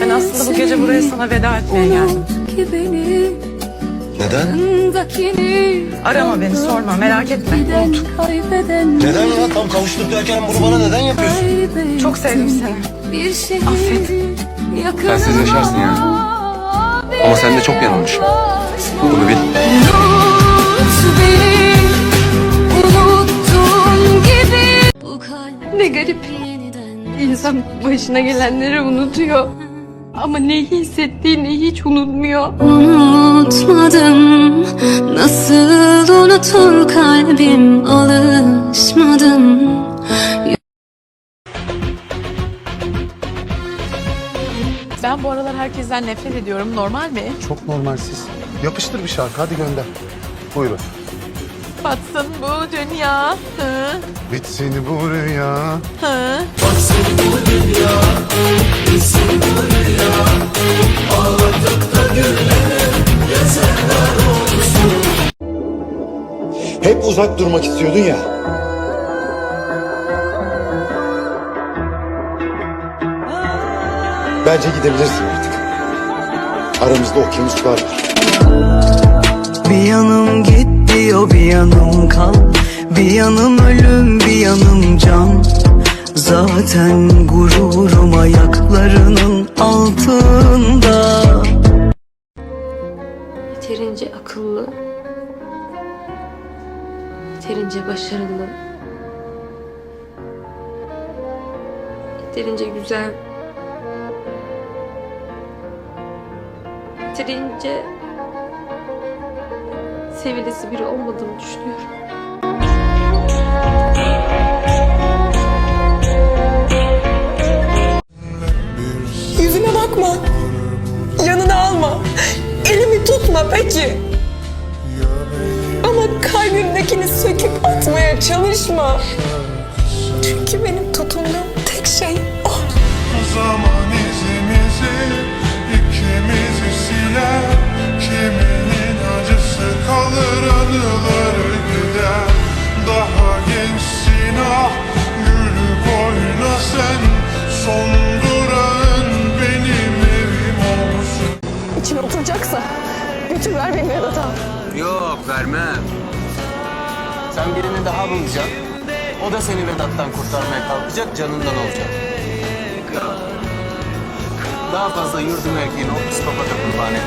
Ben aslında bu gece buraya sana veda etmeye geldim. Neden? Arama beni, sorma, merak etme. Neden ya? Tam kavuştuk derken bunu bana neden yapıyorsun? Çok sevdim seni. Bir şehir Affet. Sensiz yaşarsın ya. Ama sen de çok yanılmış. Bunu bil. İnsan başına gelenleri unutuyor. Ama ne hissettiğini hiç unutmuyor. Unutmadım Nasıl unutur kalbim Alışmadım Ben bu aralar herkesten nefret ediyorum. Normal mi? Çok normalsiz. Yapıştır bir şarkı hadi gönder. Buyurun. Batsın bu dünya. Hı, Bitsin bu rüya. hı. Hep uzak durmak istiyordun ya. Bence gidebilirsin artık. Aramızda okyanuslar var. Bir yanım git diyor bir yanım kal Bir yanım ölüm yanım can Zaten gururum ayaklarının altında Yeterince akıllı. Yeterince başarılı. Yeterince güzel. Yeterince sevilesi biri olmadığımı düşünüyorum. Tutma peki. Ama kalbimdekini söküp atmaya çalışma. Çünkü benim tutunduğum tek şey o. Zaman izimizi ikimizi siler Kiminin acısı kalır anıları gider Daha gençsin ah gülüp oyna sen Son durağın benim evim olsun İçine oturacaksa götür ver beni Vedat'a. Yok vermem. Sen birini daha bulacaksın. O da seni Vedat'tan kurtarmaya kalkacak, canından olacak. Daha fazla yurdu mevkiini o psikopata kurban et.